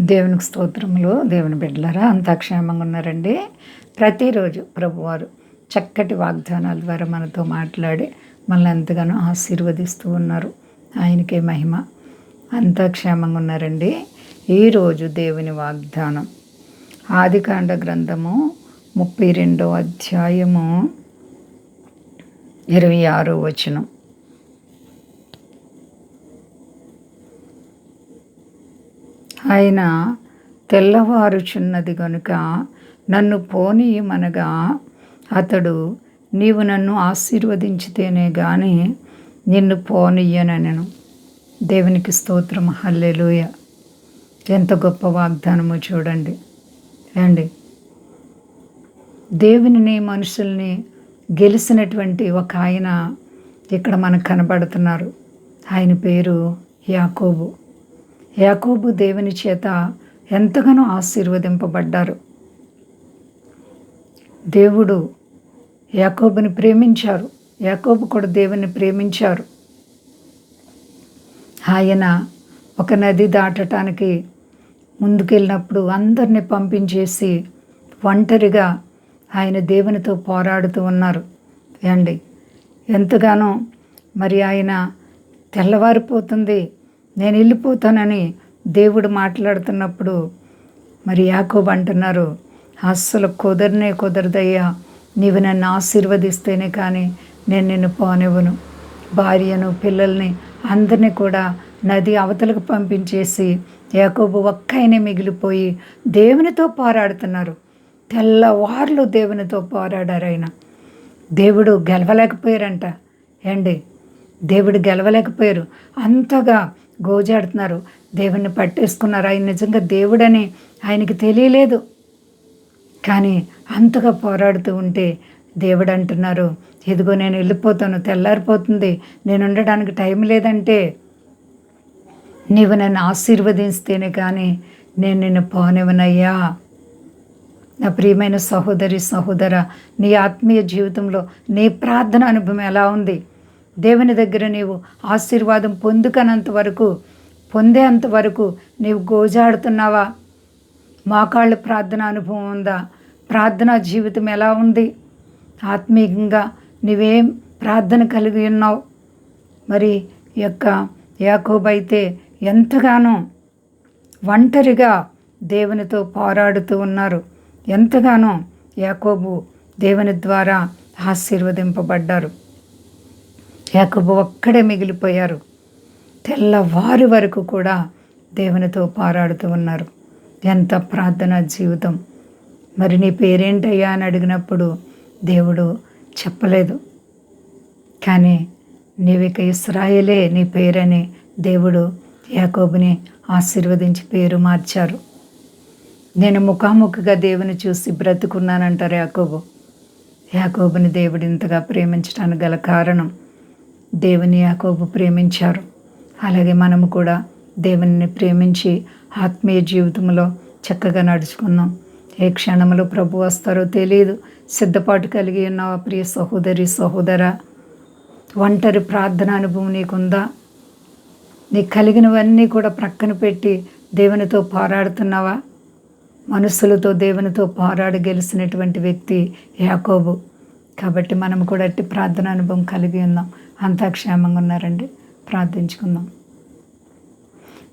దేవునికి స్తోత్రములు దేవుని బిడ్డలారా అంతా క్షేమంగా ఉన్నారండి. ప్రతిరోజు ప్రభువారు చక్కటి వాగ్దానాల ద్వారా మనతో మాట్లాడి మనల్ని ఎంతగానో ఆశీర్వదిస్తూ ఉన్నారు. ఆయనకే మహిమ. అంతా క్షేమంగా ఉన్నారండి. ఈరోజు దేవుని వాగ్దానం. ఆదికాండ గ్రంథము ముప్పై రెండో అధ్యాయము ఇరవై ఆరో వచనం. ఆయన తెల్లవారుచున్నది గనుక నన్ను పోనీయమనగా అతడు నీవు నన్ను ఆశీర్వదించితేనే గాని నిన్ను పోనీయనను దేవునికి స్తోత్రం. హల్లెలూయ. ఎంత గొప్ప వాగ్దానమో చూడండి. అండి దేవునిని మనుషుల్ని గెలిచినటువంటి ఒక ఆయన ఇక్కడ మనకు కనబడుతున్నారు. ఆయన పేరు యాకోబు. యాకోబు దేవుని చేత ఎంతగానో ఆశీర్వదింపబడ్డారు. దేవుడు యాకోబుని ప్రేమించారు. యాకోబు కూడా దేవుని ప్రేమించారు. ఆయన ఒక నది దాటటానికి ముందుకెళ్ళినప్పుడు అందరిని పంపించేసి ఒంటరిగా ఆయన దేవునితో పోరాడుతూ ఉన్నారు. అండి ఎంతగానో మరి ఆయన తెల్లవారిపోతుంది నేను వెళ్ళిపోతానని దేవుడు మాట్లాడుతున్నప్పుడు మరి యాకోబు అంటున్నారు అస్సలు కుదరనే కుదరదయ్యా నీవు నన్ను ఆశీర్వదిస్తేనే కానీ నేను నిన్ను పోనివ్వను. భార్యను పిల్లల్ని అందరినీ కూడా నది అవతలకు పంపించేసి యాకోబు ఒక్కైనే మిగిలిపోయి దేవునితో పోరాడుతున్నారు. తెల్లవార్లు దేవునితో పోరాడారు ఆయన. దేవుడు గెలవలేకపోయారంట. ఏండి? దేవుడు గెలవలేకపోయారు. అంతగా గోజాడుతున్నారు. దేవుణ్ణి పట్టేసుకున్నారు? ఆయన నిజంగా దేవుడని ఆయనకి తెలియలేదు. కానీ అంతగా పోరాడుతూ ఉంటే దేవుడు అంటున్నారు ఇదిగో నేను వెళ్ళిపోతాను తెల్లారిపోతుంది నేను ఉండడానికి టైం లేదంటే నీవు నన్ను ఆశీర్వదిస్తేనే కానీ నేను నిన్ను పోనివనయ్యా నా ప్రియమైన సహోదరి సహోదర నీ ఆత్మీయ జీవితంలో నీ ప్రార్థన అనుభవం ఎలా ఉంది? దేవుని దగ్గర నీవు ఆశీర్వాదం పొందుకనంత వరకు పొందేంత వరకు నీవు గోజాడుతున్నావా? మోకాళ్ళు ప్రార్థన అనుభవం ఉందా? ప్రార్థనా జీవితం ఎలా ఉంది? ఆత్మీయంగా నీవేం ప్రార్థన కలిగి ఉన్నావు? మరి యొక్క యాకోబైతే ఎంతగానో ఒంటరిగా దేవునితో పోరాడుతూ ఉన్నారు. ఎంతగానో యాకోబు దేవుని ద్వారా ఆశీర్వదింపబడ్డారు. యాకబు ఒక్కడే మిగిలిపోయారు. తెల్లవారి వరకు కూడా దేవునితో పారాడుతూ ఉన్నారు. ఎంత ప్రార్థన జీవితం. మరి నీ పేరేంటయ్యా అని అడిగినప్పుడు దేవుడు చెప్పలేదు. కానీ నీవిక ఇస్రాయేలే నీ పేరని దేవుడు యాకోబుని ఆశీర్వదించి పేరు మార్చారు. నేను ముఖాముఖిగా దేవుని చూసి బ్రతుకున్నానంటారు యాకోబు. యాకోబుని దేవుడు ఇంతగా ప్రేమించడానికి గల కారణం దేవుని యాకోబు ప్రేమించారు. అలాగే మనము కూడా దేవుని ప్రేమించి ఆత్మీయ జీవితంలో చక్కగా నడుచుకుందాం. ఏ క్షణంలో ప్రభు వస్తారో తెలియదు సిద్ధపాటు కలిగి ఉన్న ప్రియ సహోదరి సహోదర? ఒంటరి ప్రార్థన అనుభవం నీకుందా? నీకు కలిగినవన్నీ కూడా ప్రక్కన పెట్టి దేవునితో పోరాడుతున్నావా? మనుషులతో దేవునితో పోరాడి గెలిచినటువంటి వ్యక్తి యాకోబు. కాబట్టి మనం కూడా అట్టి ప్రార్థన అనుభవం కలిగి ఉన్నాం అంతా క్షేమంగా ఉన్నారండి ప్రార్థించుకుందాం.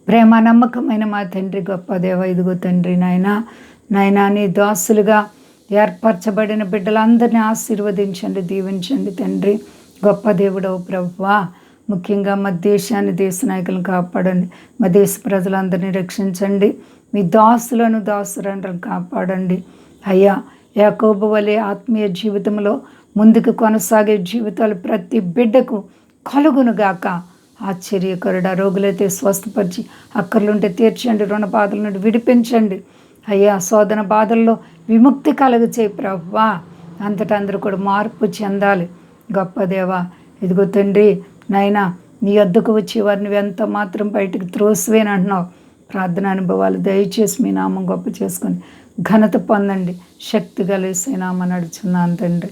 ప్రేమ నమ్మకమైన మా తండ్రి గొప్ప దేవ ఇదిగో తండ్రి నాయన నాయన నీ దాసులుగా ఏర్పరచబడిన బిడ్డలందరినీ ఆశీర్వదించండి దీవించండి తండ్రి. గొప్ప దేవుడవు ప్రభువా ముఖ్యంగా మా దేశాన్ని దేశ నాయకులను కాపాడండి. మా దేశ ప్రజలందరినీ రక్షించండి. మీ దాసులను దాసులను కాపాడండి. అయ్యా యాకోబు వలె ఆత్మీయ జీవితంలో ముందుకు కొనసాగే జీవితాలు ప్రతి బిడ్డకు కలుగునుగాక. ఆశ్చర్యకరుడ రోగులైతే స్వస్థపరిచి అక్కర్లుంటే తీర్చండి రుణ బాధల నుండి విడిపించండి. అయ్యా శోధన బాధల్లో విముక్తి కలుగు చేయి ప్రభువా. అంతటా అందరూ కూడా మార్పు చెందాలి. గొప్ప దేవా ఇదిగో తండ్రి నాయనా నీ వద్దకు వచ్చి వారిని ఎంత మాత్రం బయటకు త్రోసివేనంటున్నావు ప్రార్థన అనుభవాలు దయచేసి మీ నామం గొప్ప చేసుకొని ఘనత పొందండి. శక్తి కలిసి నామ నడుచున్నాను తండ్రి.